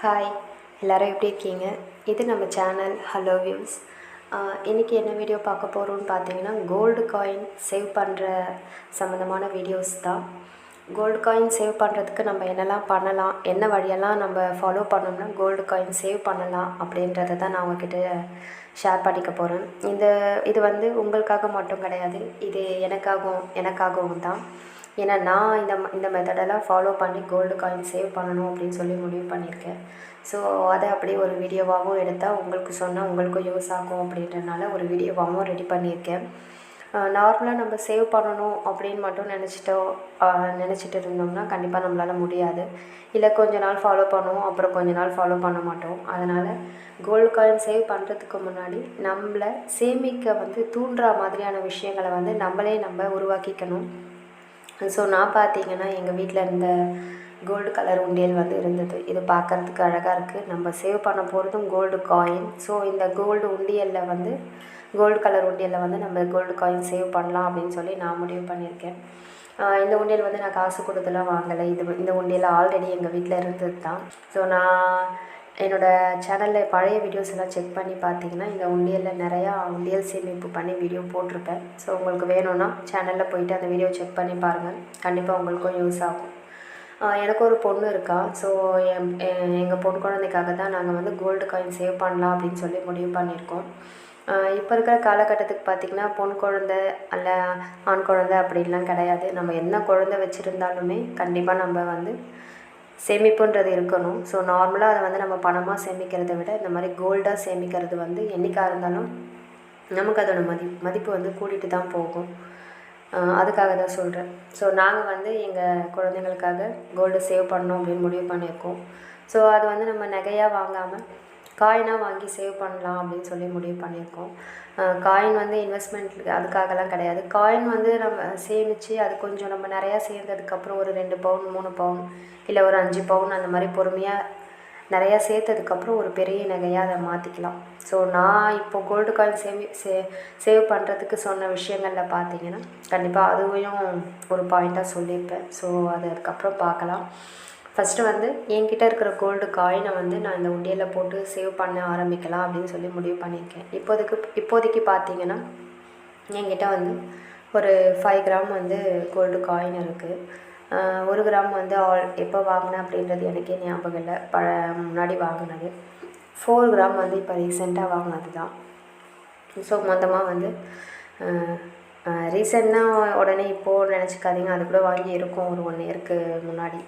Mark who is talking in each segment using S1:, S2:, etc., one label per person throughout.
S1: Hi எல்லோரும் எப்படி இருக்கீங்க? இது நம்ம சேனல் ஹலோ வியூஸ் இன்றைக்கி என்ன வீடியோ பார்க்க போகிறோம்னு பார்த்தீங்கன்னா கோல்டு காயின் சேவ் பண்ணுற சம்மந்தமான வீடியோஸ் தான். கோல்டு காயின் சேவ் பண்ணுறதுக்கு நம்ம என்னெல்லாம் பண்ணலாம் என்ன வழியெல்லாம் நம்ம ஃபாலோ பண்ணோம்னா கோல்டு காயின் சேவ் பண்ணலாம் அப்படின்றத தான் நான் உங்ககிட்ட ஷேர் பண்ணிக்க போகிறேன் இந்த இது வந்து உங்களுக்காக மட்டும் கிடையாது இது எனக்காகவும் எனக்காகவும் தான். ஏன்னா நான் இந்த இந்த மெத்தடெல்லாம் ஃபாலோ பண்ணி கோல்டு காயின் சேவ் பண்ணணும் அப்படின்னு சொல்லி முடிவு பண்ணியிருக்கேன். ஸோ அதை அப்படியே ஒரு வீடியோவாகவும் எடுத்தால் உங்களுக்கு சொன்னால் உங்களுக்கும் யூஸ் ஆகும் அப்படின்றனால ஒரு வீடியோவாகவும் ரெடி பண்ணியிருக்கேன். நார்மலாக நம்ம சேவ் பண்ணணும் அப்படின்னு மட்டும் நினச்சிட்டோம் நினச்சிட்டு இருந்தோம்னா கண்டிப்பாக நம்மளால் முடியாது. இல்லை கொஞ்ச நாள் ஃபாலோ பண்ணுவோம் அப்புறம் கொஞ்ச நாள் ஃபாலோ பண்ண மாட்டோம். அதனால் கோல்டு காயின் சேவ் பண்ணுறதுக்கு முன்னாடி நம்மளை சேமிக்க வந்து தூண்டுற மாதிரியான விஷயங்களை வந்து நம்மளே நம்ம உருவாக்கிக்கணும். ஸோ நான் பார்த்தீங்கன்னா எங்கள் வீட்டில் இருந்த கோல்டு கலர் உண்டியல் வந்து இருந்தது. இது பார்க்கறதுக்கு அழகாக இருக்குது நம்ம சேவ் பண்ண போகிறதும் கோல்டு காயின் ஸோ இந்த கோல்டு உண்டியலில் வந்து கோல்டு கலர் உண்டியலில் வந்து நம்ம கோல்டு காயின் சேவ் பண்ணலாம் அப்படின்னு சொல்லி நான் முடிவு பண்ணியிருக்கேன். இந்த உண்டியல் வந்து நான் காசு கொடுத்துலாம் வாங்கலை. இது இந்த உண்டியல் ஆல்ரெடி எங்கள் வீட்டில் இருந்தது தான் ஸோ நான் என்னோடய சேனலில் பழைய வீடியோஸ் எல்லாம் செக் பண்ணி பார்த்தீங்கன்னா இந்த உண்டியலில் நிறையா உண்டியல் சேமிப்பு பண்ணி வீடியோ போட்டிருப்பேன். ஸோ உங்களுக்கு வேணும்னா சேனலில் போயிட்டு அந்த வீடியோ செக் பண்ணி பாருங்கள் கண்டிப்பாக உங்களுக்கும் யூஸ் ஆகும். எனக்கு ஒரு பொண்ணு இருக்கா. ஸோ என் எங்கள் பொண்ணு குழந்தைக்காக தான் நாங்கள் வந்து கோல்டு காயின் சேவ் பண்ணலாம் அப்படின்னு சொல்லி முடிவு பண்ணியிருக்கோம். இப்போ இருக்கிற காலகட்டத்துக்கு பார்த்திங்கன்னா பொன் குழந்தை அல்ல ஆண் குழந்தை அப்படின்லாம் கிடையாது. நம்ம என்ன குழந்தை வச்சுருந்தாலுமே கண்டிப்பாக நம்ம வந்து சேமிப்புன்றது இருக்கணும். ஸோ நார்மலாக அதை வந்து நம்ம பணமாக சேமிக்கிறதை விட இந்த மாதிரி கோல்டாக சேமிக்கிறது வந்து என்றைக்காக இருந்தாலும் நமக்கு அதோட மதி மதிப்பு வந்து கூட்டிகிட்டு தான் போகும். அதுக்காக தான் சொல்கிறேன் ஸோ நாங்கள் வந்து எங்கள் குழந்தைங்களுக்காக கோல்டு சேவ் பண்ணோம் அப்படின்னு முடிவு பண்ணியிருக்கோம். ஸோ அது வந்து நம்ம நகையாக வாங்காமல் காயினாக வாங்கி சேவ் பண்ணலாம் அப்படின்னு சொல்லி முடிவு பண்ணியிருக்கோம். காயின் வந்து இன்வெஸ்ட்மெண்ட் அதுக்காகலாம் கிடையாது. காயின் வந்து நம்ம சேமித்து அது கொஞ்சம் நம்ம நிறையா சேர்ந்ததுக்கப்புறம் ஒரு ரெண்டு பவுன் மூணு பவுன் இல்லை ஒரு அஞ்சு பவுன் அந்த மாதிரி பொறுமையாக நிறையா சேர்த்ததுக்கப்புறம் ஒரு பெரிய நகையாக அதை மாற்றிக்கலாம் ஸோ நான் இப்போ கோல்டு காயின் சேமி சே சேவ் பண்ணுறதுக்கு சொன்ன விஷயங்களில் பார்த்தீங்கன்னா கண்டிப்பாக அதுவையும் ஒரு பாயிண்ட்டாக சொல்லியிருப்பேன். ஸோ அது அதுக்கப்புறம் பார்க்கலாம். ஃபஸ்ட்டு வந்து என்கிட்ட இருக்கிற கோல்டு காயினை வந்து நான் இந்த உண்டியலில் போட்டு சேவ் பண்ண ஆரம்பிக்கலாம் அப்படின்னு சொல்லி முடிவு பண்ணியிருக்கேன். இப்போதைக்கு இப்போதைக்கு பார்த்தீங்கன்னா என்கிட்ட வந்து ஒரு ஃபைவ் கிராம் வந்து கோல்டு காயின் இருக்குது ஒரு கிராம் வந்து ஆல் எப்போ வாங்கினேன் அப்படின்றது எனக்கே ஞாபகம் இல்லை. பழ முன்னாடி வாங்கினது. ஃபோர் கிராம் வந்து இப்போ ரீசெண்டாக வாங்கினது தான். ஸோ மொத்தமாக வந்து ரீசெண்டாக உடனே இப்போது நினச்சிக்காதீங்க. அது கூட வாங்கி இருக்கும். ஒரு ஒன் இயருக்கு முன்னாடி.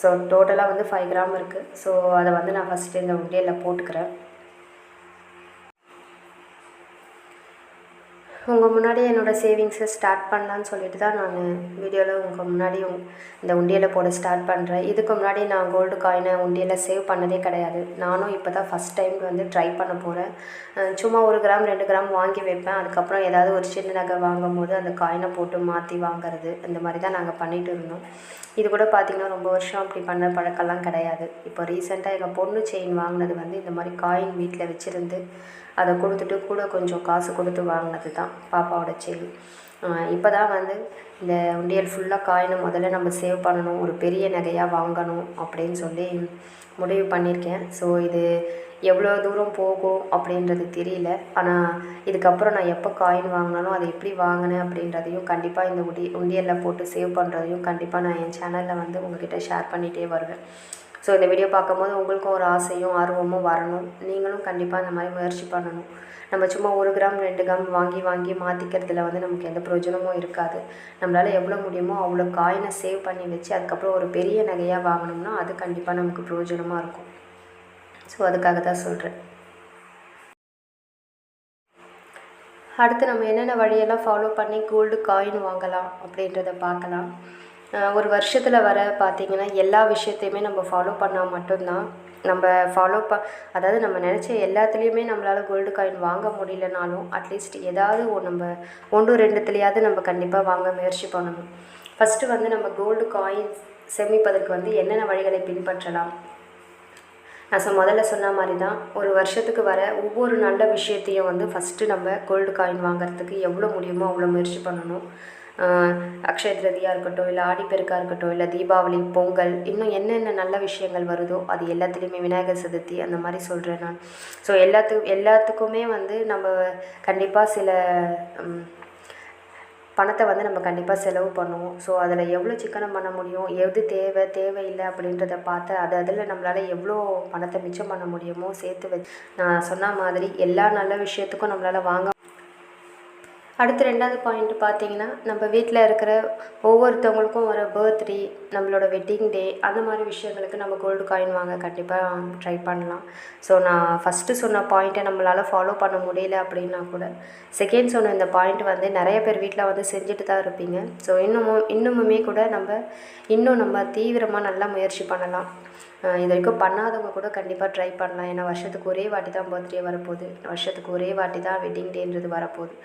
S1: ஸோ டோட்டலாக வந்து ஃபைவ் கிராம் இருக்குது ஸோ அதை வந்து நான் ஃபஸ்ட்டு இந்த உண்டியலில் போட்டுக்கிறேன். உங்கள் முன்னாடி என்னோடய சேவிங்ஸை ஸ்டார்ட் பண்ணலான்னு சொல்லிட்டு தான் நான் வீடியோவில் உங்கள் முன்னாடி உங் இந்த உண்டியலை போட ஸ்டார்ட் பண்ணுறேன் இதுக்கு முன்னாடி நான் கோல்டு காயினை உண்டியலில் சேவ் பண்ணதே கிடையாது. நானும் இப்போ தான் ஃபஸ்ட் டைம் வந்து ட்ரை பண்ண போகிறேன் சும்மா ஒரு கிராம் ரெண்டு கிராம் வாங்கி வைப்பேன். அதுக்கப்புறம் ஏதாவது ஒரு சின்ன நகை வாங்கும் போது அந்த காயினை போட்டு மாற்றி வாங்குறது இந்த மாதிரி தான் நாங்கள் பண்ணிகிட்டு இருந்தோம். இது கூட பார்த்திங்கன்னா ரொம்ப வருஷம் அப்படி பண்ண பழக்கம்லாம் கிடையாது. இப்போ ரீசெண்டாக எங்கள் பொண்ணு செயின் வாங்கினது வந்து இந்த மாதிரி காயின் வீட்டில் வச்சுருந்து அதை கொடுத்துட்டு கூட கொஞ்சம் காசு கொடுத்து வாங்கினது தான் பாப்பாவோட செயின் இப்போ தான் வந்து இந்த உண்டியல் ஃபுல்லாக காயினை முதல்ல நம்ம சேவ் பண்ணணும் ஒரு பெரிய நகையாக வாங்கணும் அப்படின்னு சொல்லி முடிவு பண்ணியிருக்கேன். ஸோ இது எவ்வளோ தூரம் போகும் அப்படின்றது தெரியல. ஆனால் இதுக்கப்புறம் நான் எப்போ காயின் வாங்கினாலும் அதை எப்படி வாங்கினேன் அப்படின்றதையும் கண்டிப்பாக இந்த உடி உண்டியலில் போட்டு சேவ் பண்ணுறதையும் கண்டிப்பாக நான் என் சேனலில் வந்து உங்ககிட்ட ஷேர் பண்ணிகிட்டே வருவேன். ஸோ இந்த வீடியோ பார்க்கும்போது உங்களுக்கும் ஒரு ஆசையும் ஆர்வமும் வரணும். நீங்களும் கண்டிப்பாக இந்த மாதிரி முயற்சி பண்ணணும். நம்ம சும்மா ஒரு கிராம் ரெண்டு கிராம் வாங்கி வாங்கி மாற்றிக்கிறதுல வந்து நமக்கு எந்த பிரயோஜனமும் இருக்காது. நம்மளால் எவ்வளோ முடியுமோ அவ்வளோ காயினை சேவ் பண்ணி வச்சு அதுக்கப்புறம் ஒரு பெரிய நகையாக வாங்கினோம்னா அது கண்டிப்பாக நமக்கு பிரயோஜனமாக இருக்கும். ஸோ அதுக்காக தான் சொல்கிறேன் அடுத்து நம்ம என்னென்ன வழியெல்லாம் ஃபாலோ பண்ணி கோல்டு காயின் வாங்கலாம் அப்படின்றத பார்க்கலாம். ஒரு வருஷத்தில் வர பார்த்திங்கன்னா எல்லா விஷயத்தையுமே நம்ம ஃபாலோ பண்ணால் மட்டும்தான். நம்ம ஃபாலோ ப அதாவது நம்ம நினச்ச எல்லாத்துலேயுமே நம்மளால் கோல்டு காயின் வாங்க முடியலனாலும் அட்லீஸ்ட் ஏதாவது ஒரு நம்ம ஒன்று ரெண்டுத்துலேயாவது நம்ம கண்டிப்பாக வாங்க முயற்சி பண்ணணும். ஃபஸ்ட்டு வந்து நம்ம கோல்டு காயின் சேமிப்பதற்கு வந்து என்னென்ன வழிகளை பின்பற்றலாம்? நான் சொ முதல்ல சொன்ன மாதிரி தான் ஒரு வருஷத்துக்கு வர ஒவ்வொரு நல்ல விஷயத்தையும் வந்து ஃபஸ்ட்டு நம்ம கோல்டு காயின் வாங்குறதுக்கு எவ்வளோ முடியுமோ அவ்வளோ முயற்சி பண்ணணும். அக்ஷய திருதியாக இருக்கட்டும் இல்லை ஆடிப்பெருக்காக இருக்கட்டும் இல்லை தீபாவளி பொங்கல் இன்னும் என்னென்ன நல்ல விஷயங்கள் வருதோ அது எல்லாத்துலேயுமே விநாயகர் சதுர்த்தி அந்த மாதிரி சொல்கிறேன் நான். ஸோ எல்லாத்துக்கும் எல்லாத்துக்குமே வந்து நம்ம கண்டிப்பாக சில பணத்தை வந்து நம்ம கண்டிப்பாக செலவு பண்ணுவோம். ஸோ அதில் எவ்வளோ சிக்கனம் பண்ண முடியும் எது தேவை தேவையில்லை அப்படின்றத பார்த்து அது அதில் நம்மளால் எவ்வளோ பணத்தை மிச்சம் பண்ண முடியுமோ சேர்த்து வச்சு நான் சொன்ன மாதிரி எல்லா நல்ல விஷயத்துக்கும் நம்மளால் வாங்க அடுத்து ரெண்டாவது பாயிண்ட் பார்த்தீங்கன்னா நம்ம வீட்டில் இருக்கிற ஒவ்வொருத்தவங்களுக்கும் ஒரு பர்த்டே நம்மளோட வெட்டிங் டே அந்த மாதிரி விஷயங்களுக்கு நம்ம கோல்டு காயின் வாங்க கண்டிப்பாக ட்ரை பண்ணலாம். ஸோ நான் ஃபஸ்ட்டு சொன்ன பாயிண்ட்டை நம்மளால் ஃபாலோ பண்ண முடியல அப்படின்னா கூட செகண்ட் சொன்ன இந்த பாயிண்ட் வந்து நிறைய பேர் வீட்டில் வந்து செஞ்சுட்டு தான் இருப்பீங்க. ஸோ இன்னமும் இன்னுமுமே கூட நம்ம இன்னும் நம்ம தீவிரமாக நல்லா முயற்சி பண்ணலாம். இது வரைக்கும் பண்ணாதவங்க கூட கண்டிப்பாக ட்ரை பண்ணலாம். ஏன்னா வருஷத்துக்கு ஒரே வாட்டி தான் பர்த்டே வரப்போகுது. வருஷத்துக்கு ஒரே வாட்டி தான் வெட்டிங் டேன்றது வரப்போகுது.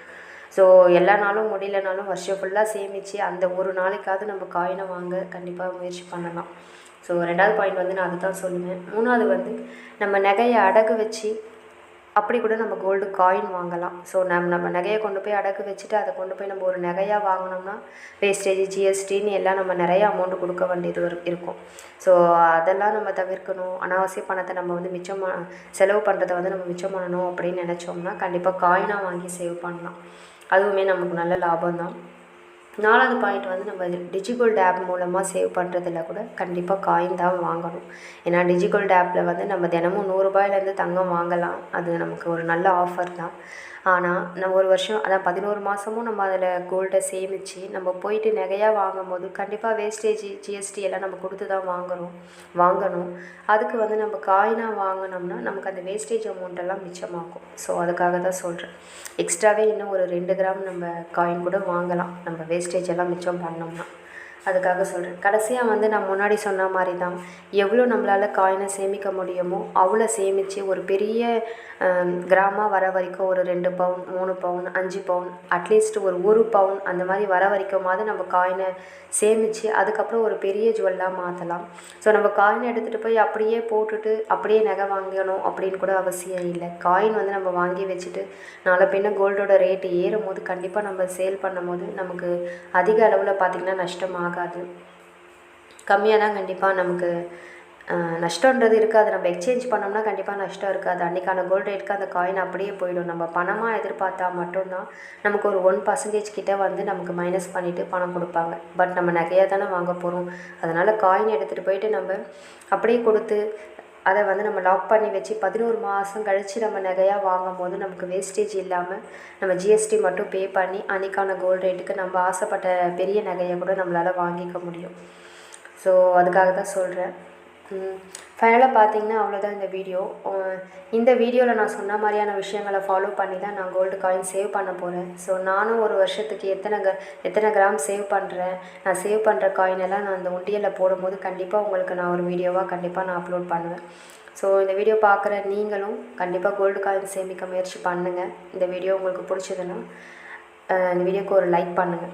S1: ஸோ எல்லா நாளும் முடியலனாலும் வருஷம் ஃபுல்லாக சேமித்து அந்த ஒரு நாளைக்காவது நம்ம காயினை வாங்க கண்டிப்பாக முயற்சி பண்ணலாம். ஸோ ரெண்டாவது பாயிண்ட் வந்து நான் அதுதான் சொல்லுவேன். மூணாவது வந்து நம்ம நகையை அடகு வச்சு அப்படி கூட நம்ம கோல்டு காயின் வாங்கலாம். ஸோ நம்ம நம்ம நகையை கொண்டு போய் அடகு வச்சுட்டு அதை கொண்டு போய் நம்ம ஒரு நகையாக வாங்கினோம்னா வேஸ்டேஜ் ஜிஎஸ்டின்னு எல்லாம் நம்ம நிறைய அமௌண்ட் கொடுக்க வேண்டியது இருக்கும். ஸோ அதெல்லாம் நம்ம தவிர்க்கணும். அனாவசிய பணத்தை நம்ம வந்து மிச்சம் செலவு பண்ணுறதை வந்து நம்ம மிச்சம் பண்ணணும் அப்படின்னு நினச்சோம்னா கண்டிப்பாக காயினாக வாங்கி சேவ் பண்ணலாம். அதுவுமே நமக்கு நல்ல லாபம் தான் நாலாவது பாயிண்ட் வந்து நம்ம டிஜிகோல்டு ஆப் மூலமாக சேவ் பண்ணுறதுல கூட கண்டிப்பாக காயின் தான் வாங்கணும். ஏன்னா டிஜிகோல்டு ஆப்பில் வந்து நம்ம தினமும் நூறுரூபாயிலேருந்து தங்கம் வாங்கலாம். அது நமக்கு ஒரு நல்ல ஆஃபர் தான். ஆனால் நம்ம ஒரு வருஷம் அதான் பதினோரு மாதமும் நம்ம அதில் கோல்டை சேமித்து நம்ம போயிட்டு நகையாக வாங்கும் போது கண்டிப்பாக வேஸ்டேஜ் ஜிஎஸ்டி எல்லாம் நம்ம கொடுத்து தான் வாங்குறோம். வாங்கணும். அதுக்கு வந்து நம்ம காயினாக வாங்கினோம்னா நமக்கு அந்த வேஸ்டேஜ் அமௌண்ட்டெல்லாம் மிச்சமாகும். ஸோ அதுக்காக தான் சொல்கிறேன் எக்ஸ்ட்ராவே இன்னும் ஒரு ரெண்டு கிராம் நம்ம காயின் கூட வாங்கலாம். நம்ம வேஸ்ட் வேஸ்டேஜ் எல்லாம் மிச்சம் பண்ணோம்னா அதுக்காக சொல்கிறேன் கடைசியாக வந்து நான் முன்னாடி சொன்ன மாதிரி தான் எவ்வளோ நம்மளால் காயினை சேமிக்க முடியுமோ அவ்வளோ சேமித்து ஒரு பெரிய கிராமாக வர வரைக்கும் ஒரு ரெண்டு பவுன் மூணு பவுன் அஞ்சு பவுன் அட்லீஸ்ட் ஒரு ஒரு பவுன் அந்த மாதிரி வர வரைக்குமாவது நம்ம காயினை சேமித்து அதுக்கப்புறம் ஒரு பெரிய ஜுவல்லாக மாற்றலாம் ஸோ நம்ம காயின் எடுத்துகிட்டு போய் அப்படியே போட்டுட்டு அப்படியே நகை வாங்கணும் அப்படின்னு கூட அவசியம் இல்லை. காயின் வந்து நம்ம வாங்கி வச்சுட்டு நாளை பின்ன கோல்டோட ரேட்டு ஏறும் போது கண்டிப்பாக நம்ம சேல் பண்ணும் போது நமக்கு அதிக அளவில் பார்த்திங்கன்னா நஷ்டமாக ஆகாது. கம்மியாக தான் கண்டிப்பாக நமக்கு நஷ்டன்றது இருக்காது. நம்ம எக்ஸ்சேஞ்ச் பண்ணோம்னா கண்டிப்பாக நஷ்டம் இருக்காது. அன்றைக்கான கோல்டு ரேட்டுக்கு அந்த காயின் அப்படியே போயிடும். நம்ம பணமாக எதிர்பார்த்தா மட்டும்தான் நமக்கு ஒரு ஒன் பர்சன்டேஜ் கிட்டே வந்து நமக்கு மைனஸ் பண்ணிவிட்டு பணம் கொடுப்பாங்க. பட் நம்ம நகையாக தானே வாங்க போகிறோம் அதனால் காயின் எடுத்துகிட்டு போயிட்டு நம்ம அப்படியே கொடுத்து அதை வந்து நம்ம லாக் பண்ணி வச்சு பதினோரு மாதம் கழித்து நம்ம நகையாக வாங்கும் போது நமக்கு வேஸ்டேஜ் இல்லாமல் நம்ம ஜிஎஸ்டி மட்டும் பே பண்ணி அன்றைக்கான கோல்டு ரேட்டுக்கு நம்ம ஆசைப்பட்ட பெரிய நகையை கூட நம்மளால் வாங்கிக்க முடியும். ஸோ அதுக்காக தான் சொல்கிறேன் ஃபைனலாக பார்த்தீங்கன்னா அவ்வளோதான் இந்த வீடியோ இந்த வீடியோவில் நான் சொன்ன மாதிரியான விஷயங்களை ஃபாலோ பண்ணி தான் நான் கோல்டு காயின் சேவ் பண்ண போகிறேன் ஸோ நானும் ஒரு வருஷத்துக்கு எத்தனை க எத்தனை கிராம் சேவ் பண்ணுறேன் நான் சேவ் பண்ணுற காயின் எல்லாம் நான் அந்த உண்டியலில் போடும்போது கண்டிப்பாக உங்களுக்கு நான் ஒரு வீடியோவாக கண்டிப்பாக நான் அப்லோட் பண்ணுவேன். ஸோ இந்த வீடியோ பார்க்குற நீங்களும் கண்டிப்பாக கோல்டு காயின் சேமிக்க முயற்சி பண்ணுங்கள் இந்த வீடியோ உங்களுக்கு பிடிச்சதுன்னா இந்த வீடியோக்கு ஒரு லைக் பண்ணுங்கள்